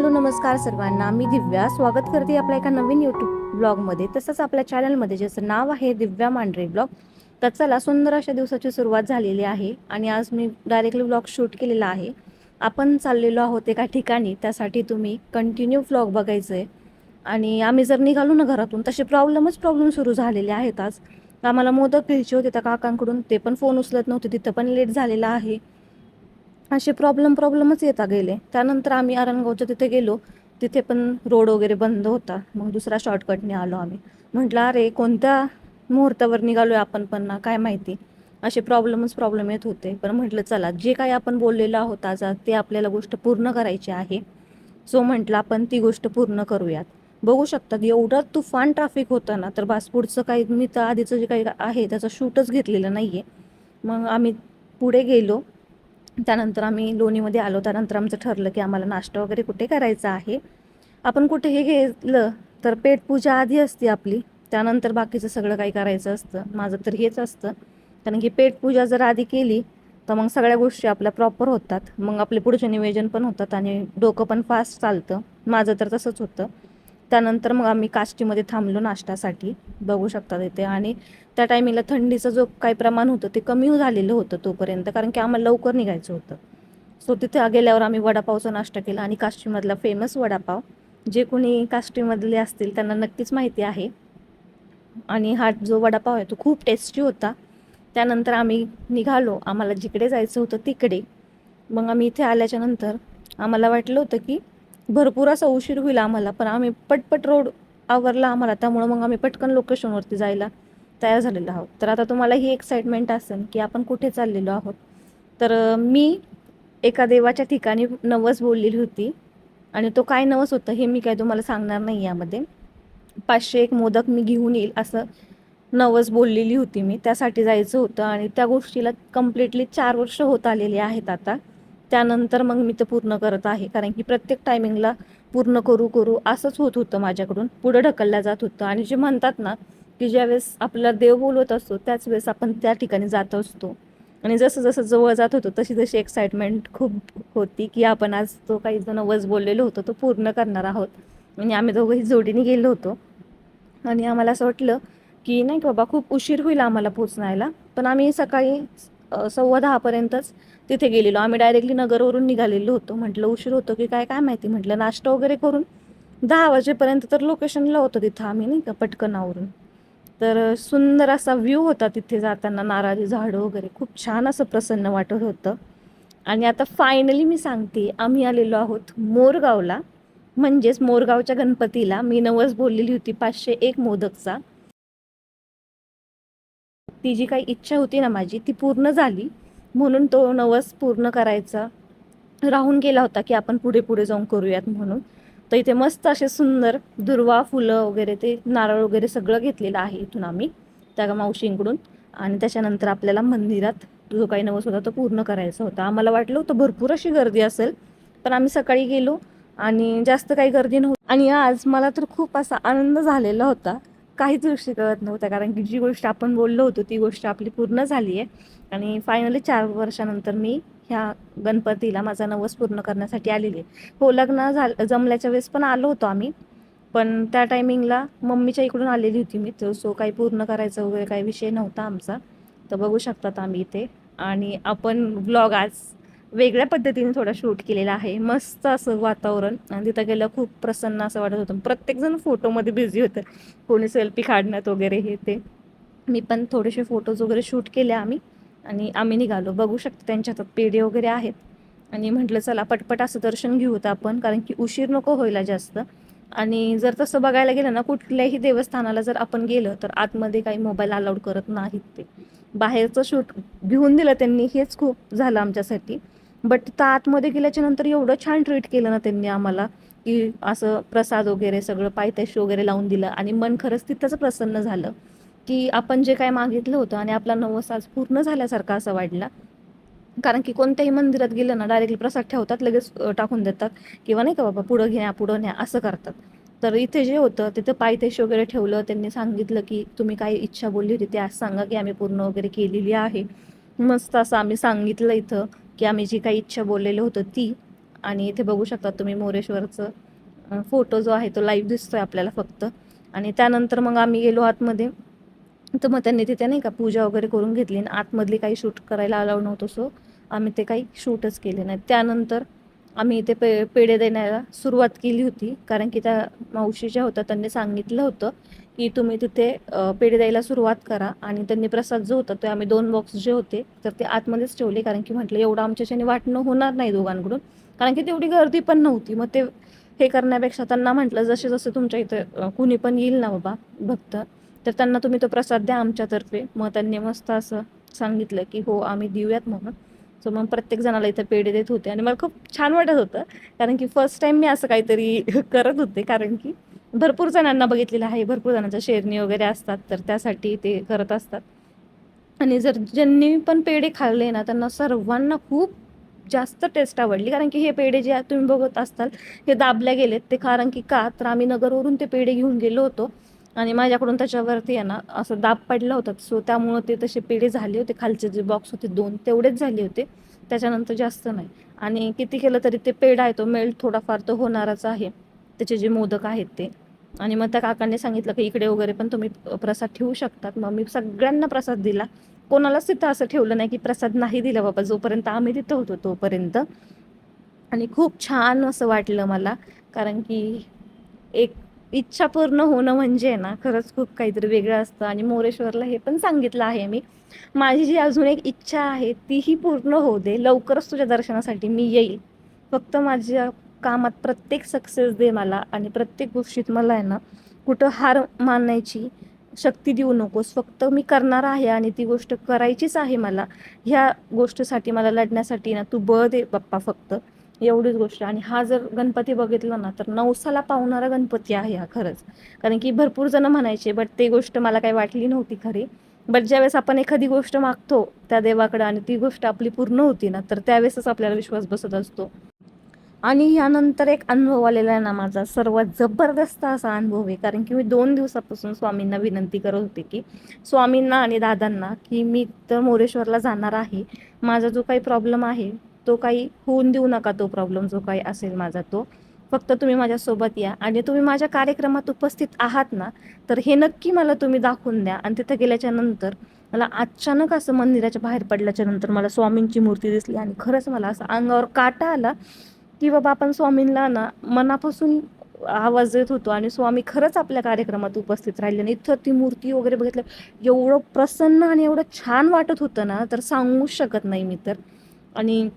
Hello नमस्कार सर्वांना. मी दिव्या. स्वागत करते आपल्या एका नवीन यूट्यूब ब्लॉगमध्ये. तसंच आपल्या चॅनलमध्ये ज्याचं नाव आहे दिव्या मांढरे ब्लॉग तर चला सुंदर अशा दिवसाची सुरुवात झालेली आहे आणि आज मी डायरेक्टली ब्लॉग शूट केलेला आहे. आपण चाललेलो आहोत एका ठिकाणी. त्यासाठी तुम्ही कंटिन्यू ब्लॉग बघायचं आहे आणि आम्ही जर निघालो ना घरातून तसे प्रॉब्लेमच प्रॉब्लेम सुरू झालेले आहेत आज. आम्हाला मोदक घ्यायचे होते त्या काकांकडून. ते पण फोन उचलत नव्हते. तिथं पण लेट झालेला आहे. असे प्रॉब्लेम प्रॉब्लेमच येता गेले. त्यानंतर आम्ही आरणगावच्या तिथे गेलो. तिथे पण रोड वगैरे बंद होता. मग दुसरा शॉर्टकटने आलो आम्ही. म्हटलं अरे कोणत्या मुहूर्तावर निघालो आहे आपण पण ना? काय माहिती? असे प्रॉब्लेमच प्रॉब्लेम येत होते. पण म्हटलं चला जे काही आपण बोललेलं आहोत आज ते आपल्याला गोष्ट पूर्ण करायची आहे. सो म्हटलं आपण ती गोष्ट पूर्ण करूयात. बघू शकतात एवढं तुफान ट्रॅफिक होतं ना तर बास काही मी तर आधीचं जे काही आहे त्याचं शूटच घेतलेलं नाही आहे मग आम्ही पुढे गेलो. त्यानंतर आम्ही लोणीमध्ये आलो. त्यानंतर आमचं ठरलं की आम्हाला नाश्ता वगैरे कुठे करायचा आहे. आपण कुठे हे घेतलं तर पेटपूजा आधी असते आपली. त्यानंतर बाकीचं सगळं काही करायचं असतं. माझं तर हेच असतं. कारण की पेटपूजा जर आधी केली तर मग सगळ्या गोष्टी आपल्या प्रॉपर होतात. मग आपले पुढचे नियोजन पण होतात आणि डोकं पण फास्ट चालतं. माझं तर तसंच होतं. त्यानंतर मग आम्ही काष्टीमध्ये थांबलो नाश्त्यासाठी. बघू शकता तिथे. आणि त्या टायमिंगला थंडीचं जो काही प्रमाण होतं ते कमी झालेलं होतं तोपर्यंत. कारण की आम्हाला लवकर निघायचं होतं. सो तिथे गेल्यावर आम्ही वडापावचा नाश्ता केला आणि काष्टीमधला फेमस वडापाव. जे कोणी काष्टीमधले असतील त्यांना नक्कीच माहिती आहे. आणि हा जो वडापाव आहे तो खूप टेस्टी होता. त्यानंतर आम्ही निघालो. आम्हाला जिकडे जायचं होतं तिकडे. मग आम्ही इथे आल्याच्यानंतर आम्हाला वाटलं होतं की भरपूर असा उशीर होईल आम्हाला पण आम्ही पटपट रोड आवरला आम्हाला त्यामुळं मग आम्ही पटकन लोकेशनवरती जायला तयार झालेलो आहोत. तर आता तुम्हाला ही एक्साइटमेंट असेल की आपण कुठे चाललेलो आहोत. तर मी एका देवाच्या ठिकाणी नवस बोललेली होती आणि तो काय नवस होतं हे मी काय तुम्हाला सांगणार नाही यामध्ये. पाचशे एक मोदक मी घेऊन येईल असं नवस बोललेली होती मी. त्यासाठी जायचं होतं आणि त्या गोष्टीला कम्प्लिटली चार वर्ष होत आलेली आहेत आता. त्यानंतर मग मी ते पूर्ण करत आहे. कारण की प्रत्येक टायमिंगला पूर्ण करू करू असंच होत होतं माझ्याकडून. पुढं ढकलल्या जात होतं. आणि जे म्हणतात ना की ज्यावेळेस आपला देव बोलवत असतो त्याच वेळेस आपण त्या ठिकाणी जात असतो. आणि जसं जसं जवळ जात होतो तशी तशी एक्साइटमेंट खूप होती की आपण आज तो काही जण वज बोललेलो होतो तो पूर्ण करणार आहोत. आणि आम्ही दोघंही जोडीने गेलो होतो. आणि आम्हाला असं वाटलं की नाही बाबा खूप उशीर होईल आम्हाला पोचण्याला पण आम्ही सकाळी सव्वा दहापर्यंतच तिथे गेलेलो. आम्ही डायरेक्टली नगरवरून निघालेलो होतो. म्हटलं उशीर होतो की काय काय माहिती? म्हटलं नाश्ता वगैरे करून दहा वाजेपर्यंत तर लोकेशनला होतो तिथं आम्ही नाही का पटकनावरून. तर सुंदर असा व्ह्यू होता तिथे जाताना नारळी झाडं वगैरे. खूप छान असं प्रसन्न वाटत होतं. आणि आता फायनली मी सांगते आम्ही आलेलो आहोत मोरगावला. म्हणजेच मोरगावच्या गणपतीला. मी नवस बोललेली होती पाचशे एक मोदकचा. ती जी काही इच्छा होती ना माझी ती पूर्ण झाली. म्हणून तो नवस पूर्ण करायचा. राहून गेला होता की आपण पुढे पुढे जाऊन करूयात म्हणून. तर इथे मस्त असे सुंदर दुर्वा फुलं वगैरे ते नारळ वगैरे सगळं घेतलेलं आहे इथून आम्ही त्या मावशींकडून. आणि त्याच्यानंतर आपल्याला मंदिरात जो काही नवस होता तो पूर्ण करायचा होता. आम्हाला वाटलं होतं भरपूर अशी गर्दी असेल पण आम्ही सकाळी गेलो आणि जास्त काही गर्दी नव्हती. आणि आज मला तर खूप असा आनंद झालेला होता. काहीच गोष्टी कळत नव्हत्या कारण की जी गोष्ट आपण बोललो होतो ती गोष्ट आपली पूर्ण झाली आहे. आणि फायनली चार वर्षानंतर मी ह्या गणपतीला माझा नवस पूर्ण करण्यासाठी आलेली आहे. हो लग्न झालं जमल्याच्या वेळेस पण आलो होतो आम्ही. पण त्या टायमिंगला मम्मीच्या इकडून आलेली होती मी. तर सो काही पूर्ण करायचं वगैरे काही विषय नव्हता आमचा. तर बघू शकतात आम्ही इथे. आणि आपण ब्लॉग आज वेगळ्या पद्धतीने थोडा शूट केलेला आहे. मस्त असं वातावरण. आणि तिथं गेलं खूप प्रसन्न असं वाटत होतं. प्रत्येकजण फोटोमध्ये बिझी होतं. कोणी सेल्फी काढण्यात वगैरे हे ते. मी पण थोडेसे फोटोज वगैरे शूट केले आम्ही. आणि आम्ही निघालो. बघू शकतो त्यांच्या हातात पेढे वगैरे आहेत. आणि म्हटलं चला पटपट असं दर्शन घेऊ तर आपण. कारण की उशीर नको व्हायला जास्त. आणि जर तसं बघायला गेलं ना कुठल्याही देवस्थानाला जर आपण गेलं तर आतमध्ये काही मोबाईल अलाउड करत नाहीत ते. बाहेरचं शूट घेऊन दिलं त्यांनी हेच खूप झालं आमच्यासाठी. बट तिथं आतमध्ये गेल्याच्यानंतर एवढं छान ट्रीट केलं ना त्यांनी आम्हाला की असं प्रसाद वगैरे सगळं पायथ्याशी वगैरे लावून दिलं आणि मन खरंच तिथंच प्रसन्न झालं की आपण जे काय मागितलं होतं आणि आपला नवस आज पूर्ण झाल्यासारखा असं वाटला कारण की कोणत्याही मंदिरात गेलं ना डायरेक्टली प्रसाद ठेवतात लगेच टाकून देतात किंवा नाही का बाबा पुढं घ्या पुढं न्या असं करतात. तर इथे जे होतं तिथं पायथ्याशी वगैरे ठेवलं त्यांनी सांगितलं की तुम्ही काय इच्छा बोलली होती ते आज सांगा की आम्ही पूर्ण वगैरे केलेली आहे. मस्त असं आम्ही सांगितलं इथं. की आम्ही जी काही इच्छा बोललेलं होतं ती. आणि इथे बघू शकता तुम्ही मोरेश्वरचं फोटो जो आहे तो लाईव्ह दिसतोय आपल्याला फक्त. आणि त्यानंतर मग आम्ही गेलो आतमध्ये. तर मग त्यांनी तिथे नाही का पूजा वगैरे करून घेतली आणि आतमधली काही शूट करायला अलाव नव्हतं सो आम्ही ते काही शूटच केले नाही. त्यानंतर आम्ही इथे पे पेढे देण्याला सुरुवात केली होती. कारण की त्या मावशी ज्या होत्या त्यांनी सांगितलं होतं की तुम्ही तिथे पेढे द्यायला सुरुवात करा आणि त्यांनी प्रसाद जो होता ते आम्ही दोन बॉक्स जे होते तर ते आतमध्येच ठेवले. कारण की म्हटलं एवढं आमच्याच्याने वाटणं होणार नाही दोघांकडून. कारण की तेवढी गर्दी पण नव्हती. मग ते हे करण्यापेक्षा त्यांना म्हटलं जसे जसे तुमच्या इथं कुणी पण येईल ना बाबा भक्त तर त्यांना तुम्ही तो प्रसाद द्या आमच्यातर्फे. मग त्यांनी मस्त असं सांगितलं की हो आम्ही देऊयात म्हणून. सो मग प्रत्येक जणाला इथं पेढे देत होते. आणि मला खूप छान वाटत होतं. कारण की फर्स्ट टाईम मी असं काहीतरी करत होते. कारण की भरपूर जणांना बघितलेलं आहे. भरपूर जणांच्या शेरणी वगैरे असतात तर त्यासाठी ते करत असतात. आणि जर ज्यांनी पण पेढे खाल्ले ना त्यांना सर्वांना खूप जास्त टेस्ट आवडली. कारण की हे पेढे जे तुम्ही बघत असताल हे दाबल्या गेलेत ते. कारण की का? तर आम्ही नगरवरून ते पेढे घेऊन गेलो होतो. आणि माझ्याकडून त्याच्यावरती आहे ना असं दाब पडला होता. सो त्यामुळं ते तसे पेढे झाले होते. खालचे जे बॉक्स होते दोन तेवढेच झाले होते. त्याच्यानंतर जास्त नाही. आणि किती केलं तरी ते पेढा आहे तो मेल्ट थोडाफार तो होणारच आहे. त्याचे जे मोदक आहेत ते. आणि मग त्या काकांनी सांगितलं की इकडे वगैरे पण तुम्ही प्रसाद ठेवू शकतात. मग मी सगळ्यांना प्रसाद दिला. कोणालाच तिथं असं ठेवलं नाही की प्रसाद नाही दिला बाबा जोपर्यंत आम्ही तिथं होतो तोपर्यंत. आणि खूप छान असं वाटलं मला कारण की एक इच्छा पूर्ण होणं म्हणजे ना खरंच खूप काहीतरी वेगळं असतं. आणि मोरेश्वरला हे पण सांगितलं आहे मी. माझी जी अजून एक इच्छा आहे तीही पूर्ण होऊ दे. लवकरच तुझ्या दर्शनासाठी मी येईल. फक्त माझ्या कामात प्रत्येक सक्सेस दे मला आणि प्रत्येक गोष्टीत मला आहे ना कुठं हार मानायची शक्ती देऊ नकोस. फक्त मी करणार आहे आणि ती गोष्ट करायचीच आहे मला ह्या गोष्टीसाठी मला लढण्यासाठी ना तू बळ दे बाप्पा फक्त. एवढीच गोष्ट. आणि हा जर गणपती बघितला ना तर नवसाला पावणारा गणपती आहे हा खरंच. कारण की भरपूर जण म्हणायचे बट ते गोष्ट मला काही वाटली नव्हती खरी. बट ज्यावेळेस आपण एखादी गोष्ट मागतो त्या देवाकडे आणि ती गोष्ट आपली पूर्ण होती ना तर त्यावेळेसच आपल्याला विश्वास बसत असतो. आणि यानंतर एक अनुभव आलेला आहे ना माझा सर्वात जबरदस्त असा अनुभव आहे. कारण की मी दोन दिवसापासून स्वामींना विनंती करत होते की स्वामींना आणि दादांना की मी तर मोरेश्वरला जाणार आहे. माझा जो काही प्रॉब्लेम आहे तो काही होऊन देऊ नका तो प्रॉब्लेम जो काही असेल माझा तो. फक्त तुम्ही माझ्यासोबत या. आणि तुम्ही माझ्या कार्यक्रमात उपस्थित आहात ना तर हे नक्की मला तुम्ही दाखवून द्या. आणि तिथं गेल्याच्यानंतर मला अचानक असं मंदिराच्या बाहेर पडल्याच्या नंतर मला स्वामींची मूर्ती दिसली आणि खरंच मला असं अंगावर काटा आला. की बाबा आपण स्वामींना ना मनापासून आवाज देत होतो आणि स्वामी खरंच आपल्या कार्यक्रमात उपस्थित राहिले आणि इथं ती मूर्ती वगैरे बघितलं एवढं प्रसन्न आणि एवढं छान वाटत होतं ना तर सांगूच शकत नाही मी तर. आणि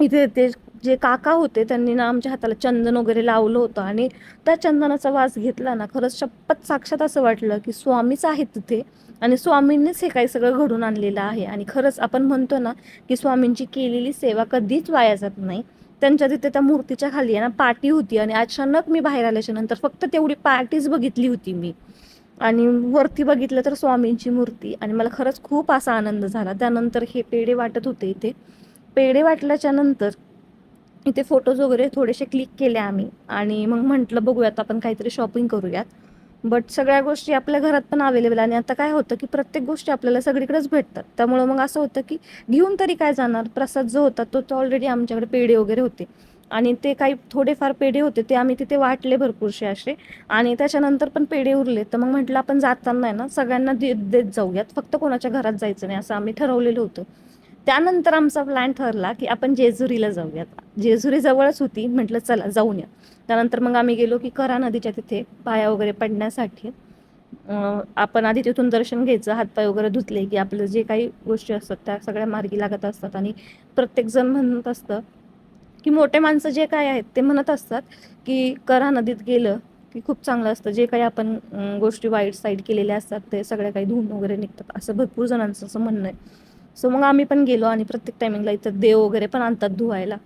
इथे ते जे काका होते त्यांनी ना आमच्या हाताला चंदन वगैरे लावलं होतं आणि त्या चंदनाचा वास घेतला ना खरंच शपथ साक्षात असं वाटलं की स्वामीच आहेत तिथे आणि स्वामींनीच हे काही सगळं घडून आणलेलं आहे. आणि खरंच आपण म्हणतो ना की स्वामींची केलेली सेवा कधीच वाया जात नाही. त्यांच्या तिथे त्या मूर्तीच्या खाली आहे ना पाटी होती आणि अचानक मी बाहेर आल्याच्यानंतर फक्त तेवढी पार्टीच बघितली होती मी. आणि वरती बघितलं तर स्वामींची मूर्ती आणि मला खरंच खूप असा आनंद झाला. त्यानंतर हे पेढे वाटत होते इथे. पेढे वाटल्याच्या नंतर इथे फोटोज वगैरे थोडेसे क्लिक केले आम्ही आणि मग म्हटलं बघूयात आपण काहीतरी शॉपिंग करूयात. बट सगळ्या गोष्टी आपल्या घरात पण अवेलेबल आणि आता काय होतं की प्रत्येक गोष्टी आपल्याला सगळीकडेच भेटतात. त्यामुळं मग असं होतं की घेऊन तरी काय जाणार? प्रसाद जो होता तो तो ऑलरेडी आमच्याकडे पेढे वगैरे होते. आणि ते काही थोडेफार पेढे होते ते आम्ही तिथे वाटले भरपूरसे असे. आणि त्याच्यानंतर पण पेढे उरले. तर मग म्हटलं आपण जाताना आहे ना सगळ्यांना देत देत जाऊयात. फक्त कोणाच्या घरात जायचं नाही असं आम्ही ठरवलेलं होतं. त्यानंतर आमचा प्लॅन ठरला की आपण जेजुरीला जाऊयात. जेजुरी जवळच होती म्हटलं चला जाऊन या त्यानंतर मग आम्ही गेलो की करा नदीच्या तिथे पाया वगैरे पडण्यासाठी. आपण आधी तिथून दर्शन घ्यायचं हातपाय वगैरे धुतले की आपलं जे काही गोष्टी असतात त्या सगळ्या मार्गी लागत असतात आणि प्रत्येकजण म्हणत असतं की मोठे माणसं जे काय आहेत ते म्हणत असतात की करा नदीत गेलं की खूप चांगलं असतं. जे काही आपण गोष्टी वाईट साईड केलेल्या असतात ते सगळ्या काही धुवून वगैरे निघतात. असं भरपूर जणांचं असं म्हणणं आहे. सो मग आम्ही पण गेलो आणि प्रत्येक टायमिंगला इथं देव वगैरे पण आणतात धुवायला.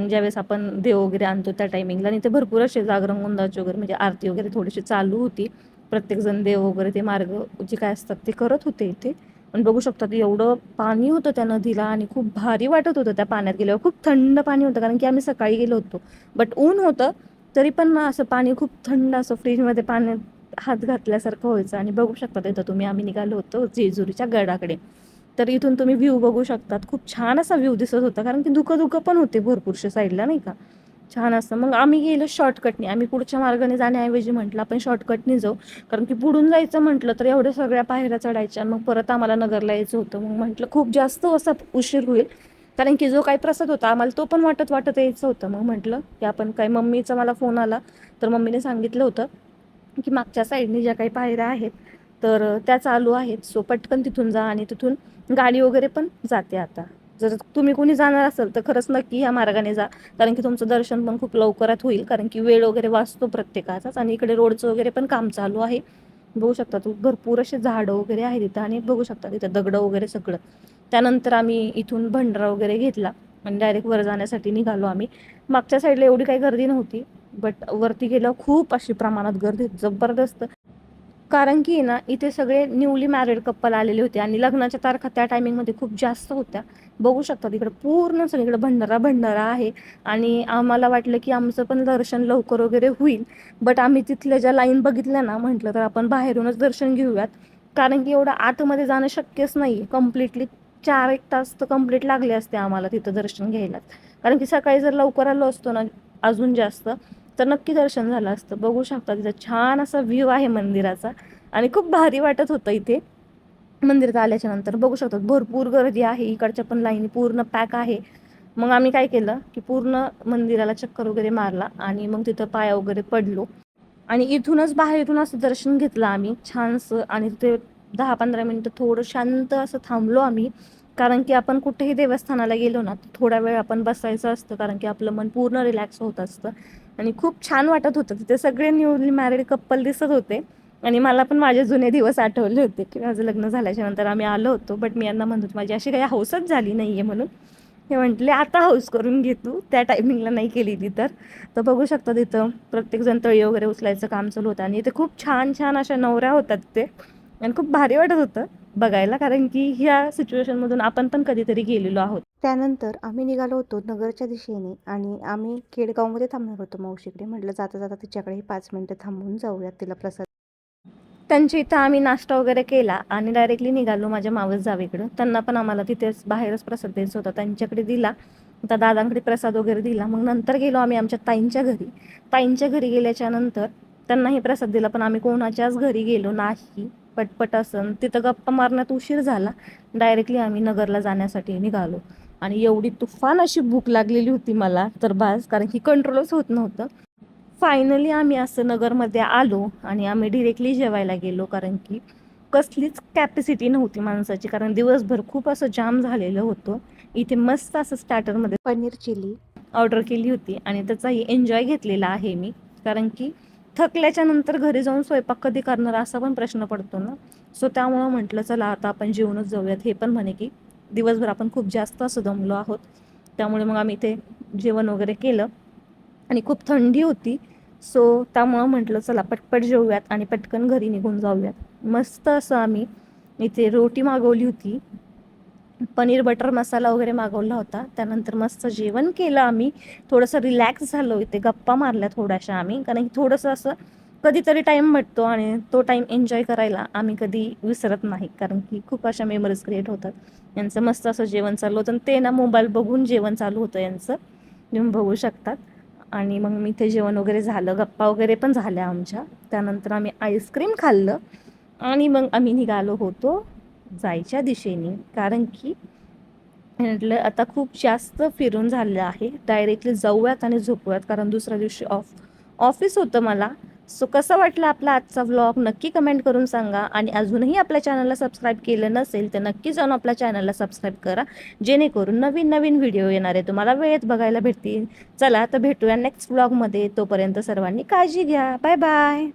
ज्यावेळेस आपण देव वगैरे आणतो त्या टायमिंगला आणि ते भरपूर असे जागरण वगैरे म्हणजे आरती वगैरे थोडीशी चालू होती. प्रत्येकजण देव वगैरे ते मार्ग जे काय असतात ते करत होते इथे. पण बघू शकतात एवढं पाणी होतं त्या नदीला आणि खूप भारी वाटत होतं त्या पाण्यात गेल्यावर. खूप थंड पाणी होतं कारण की आम्ही सकाळी गेलो होतो. बट ऊन होतं तरी पण असं पाणी खूप थंड असं फ्रीजमध्ये पाण्यात हात घातल्यासारखं व्हायचं. आणि बघू शकता तिथं तुम्ही आम्ही निघालो होतो जेजुरीच्या गडाकडे. तर इथून तुम्ही व्ह्यू बघू शकतात. खूप छान असा व्ह्यू दिसत होता कारण की धुकं धुकं पण होते भरपूरशा साईडला नाही का? छान असतं मग आम्ही गेलो शॉर्टकटने आम्ही पुढच्या मार्गाने जाण्याऐवजी म्हटलं आपण शॉर्टकटने जाऊ. कारण की पुढून जायचं म्हटलं तर एवढ्या सगळ्या पायऱ्या चढायच्या. मग परत आम्हाला नगरला यायचं होतं. मग म्हटलं खूप जास्त असा उशीर होईल. कारण की जो काही प्रसाद होता आम्हाला तो पण वाटत वाटत यायचं होतं. मग म्हटलं की आपण काय मम्मीचा मला फोन आला. तर मम्मीने सांगितलं होतं की मागच्या साईडने ज्या काही पायऱ्या आहेत तर त्या चालू आहेत. सो पटकन तिथून जा आणि तिथून गाडी वगैरे पण जाते आता. जर तुम्ही कोणी जाणार असाल तर खरंच नक्की ह्या मार्गाने जा. कारण की तुमचं दर्शन पण खूप लवकरात होईल. कारण की वेळ वगैरे वाचतो प्रत्येकाचाच आणि इकडे रोडचं वगैरे पण काम चालू आहे. बघू शकता तू भरपूर असे झाडं वगैरे आहेत तिथं आणि बघू शकता तिथं दगडं वगैरे सगळं. त्यानंतर आम्ही इथून भंडारा वगैरे घेतला आणि डायरेक्ट वर जाण्यासाठी निघालो आम्ही. मागच्या साईडला एवढी काही गर्दी नव्हती बट वरती गेल्यावर खूप अशी प्रमाणात गर्दी जबरदस्त कारण की ना इथे सगळे न्यूली मॅरिड कप्पल आलेले होते आणि लग्नाच्या तारखा त्या टायमिंगमध्ये खूप जास्त होत्या. बघू शकता तिकडे पूर्ण सगळीकडे भंडारा भंडारा आहे आणि आम्हाला वाटलं की आमचं पण दर्शन लवकर वगैरे होईल. बट आम्ही तिथल्या ज्या लाईन बघितल्या ना म्हटलं तर आपण बाहेरूनच दर्शन घेऊयात. कारण की एवढं आतमध्ये जाणं शक्यच नाही कम्प्लिटली चार एक तास तर कंप्लीट लागले असते आम्हाला तिथं दर्शन घ्यायला. कारण की सकाळी जर लवकर आलो असतो ना अजून जास्त तर नक्की दर्शन झालं असतं. बघू शकता तिथं छान असा व्ह्यू आहे मंदिराचा. आणि खूप भारी वाटत होतं इथे. मंदिरात आल्याच्यानंतर बघू शकतात भरपूर गर्दी आहे. इकडच्या पण लाईनी पूर्ण पॅक आहे. मग आम्ही काय केलं की पूर्ण मंदिराला चक्कर वगैरे मारला आणि मग तिथं पाया वगैरे पडलो. आणि इथूनच बाहेरून असं दर्शन घेतलं आम्ही. छानसं आणि तिथे दहा पंधरा मिनटं थोडं शांत असं थांबलो आम्ही. कारण की आपण कुठेही देवस्थानाला गेलो ना तर थोडा वेळ आपण बसायचं असतं. कारण की आपलं मन पूर्ण रिलॅक्स होत असतं. आणि खूप छान वाटत होतं. तिथे सगळे न्यूली मॅरिड कप्पल दिसत होते. आणि मला पण माझे जुने दिवस आठवले होते. की माझं लग्न झाल्याच्यानंतर आम्ही आलो होतो. बट मी यांना म्हणत माझी अशी काही हौसच झाली नाही आहे म्हणून. हे म्हटले आता हौस करून घे तू. त्या टायमिंगला नाही केली ती तर. तर बघू शकता तिथं प्रत्येकजण तळी वगैरे उचलायचं काम चालू होतं. आणि इथे खूप छान छान अशा नवऱ्या होतात ते आणि खूप भारी वाटत होतं. बघायला कारण की ह्या सिच्युएशनमधून आपण पण कधीतरी गेलेलो आहोत. त्यानंतर आम्ही निघालो होतो नगरच्या दिशेने आणि आम्ही केडगावमध्ये थांबणार होतो मावशीकडे. म्हटलं जाता जाता तिच्याकडे पाच मिनटं थांबून जाऊयात तिला प्रसाद. त्यांच्या इथं आम्ही नाश्ता वगैरे केला आणि डायरेक्टली निघालो माझ्या मावस जावेकडं. त्यांना पण आम्हाला तिथेच बाहेरच प्रसाद द्यायचा होता. त्यांच्याकडे दिला. आता दादांकडे प्रसाद वगैरे दिला. मग नंतर गेलो आम्ही आमच्या ताईंच्या घरी. ताईंच्या घरी गेल्याच्यानंतर त्यांनाही प्रसाद दिला पण आम्ही कोणाच्याच घरी गेलो नाही. पटपट असन. तिथं गप्पा मारण्यात उशीर झाला. डायरेक्टली आम्ही नगरला जाण्यासाठी निघालो. आणि एवढी तुफान अशी भूक लागलेली होती मला तर बास कारण की कंट्रोलच होत नव्हतं. फायनली आम्ही असं नगरमध्ये आलो आणि आम्ही डिरेक्टली जेवायला गेलो कारण की कसलीच कॅपॅसिटी नव्हती माणसाची कारण दिवसभर खूप असं जाम झालेलं होतं. इथे मस्त असं स्टार्टरमध्ये पनीर चिली. ऑर्डर केली होती आणि त्याचाही एन्जॉय घेतलेला आहे मी कारण की थकल्याच्या नंतर घरी जाऊन स्वयंपाक कधी करणार असा पण प्रश्न पडतो ना. सो त्यामुळं म्हटलं चला आता आपण जेवणच जाऊयात. हे पण म्हणे की दिवसभर आपण खूप जास्त असं दमलो आहोत. त्यामुळे मग आम्ही ते जेवण वगैरे केलं आणि खूप थंडी होती. सो त्यामुळं म्हटलं चला पटपट जेवूयात आणि पटकन घरी निघून जाऊयात. मस्त असं आम्ही इथे रोटी मागवली होती. पनीर बटर मसाला वगैरे मागवला होता. त्यानंतर मस्त जेवण केलं आम्ही. थोडंसं रिलॅक्स झालो. इथे गप्पा मारल्या थोड्याशा आम्ही. कारण की थोडंसं असं कधीतरी टाईम भेटतो आणि तो टाईम एन्जॉय करायला आम्ही कधी विसरत नाही. कारण की खूप अशा मेमरीज क्रिएट होतात. यांचं मस्त असं जेवण चालू होतं. आणि ते ना मोबाईल बघून जेवण चालू होतं यांचं. तुम्ही बघू शकतात. आणि मग मी ते जेवण वगैरे झालं. गप्पा वगैरे पण झाल्या आमच्या. त्यानंतर आम्ही आईस्क्रीम खाल्लं. आणि मग आम्ही निघालो होतो. जायच्या दिशेने. कारण की म्हटलं आता खूप जास्त फिरून झालं आहे. डायरेक्टली जाऊयात आणि झोपूयात. कारण दुसऱ्या दिवशी ऑफ ऑफिस होतं मला. सो कसं वाटलं आपला आजचा व्लॉग नक्की कमेंट करून सांगा. आणि अजूनही आपल्या चॅनलला सबस्क्राईब केलं नसेल तर नक्की जाऊन आपल्या चॅनलला सबस्क्राईब करा. जेणेकरून नवीन नवीन व्हिडिओ येणार आहे. तुम्हाला वेळेत बघायला भेटतील. चला तर भेटूया नेक्स्ट व्लॉगमध्ये तोपर्यंत सर्वांनी काळजी घ्या. Bye bye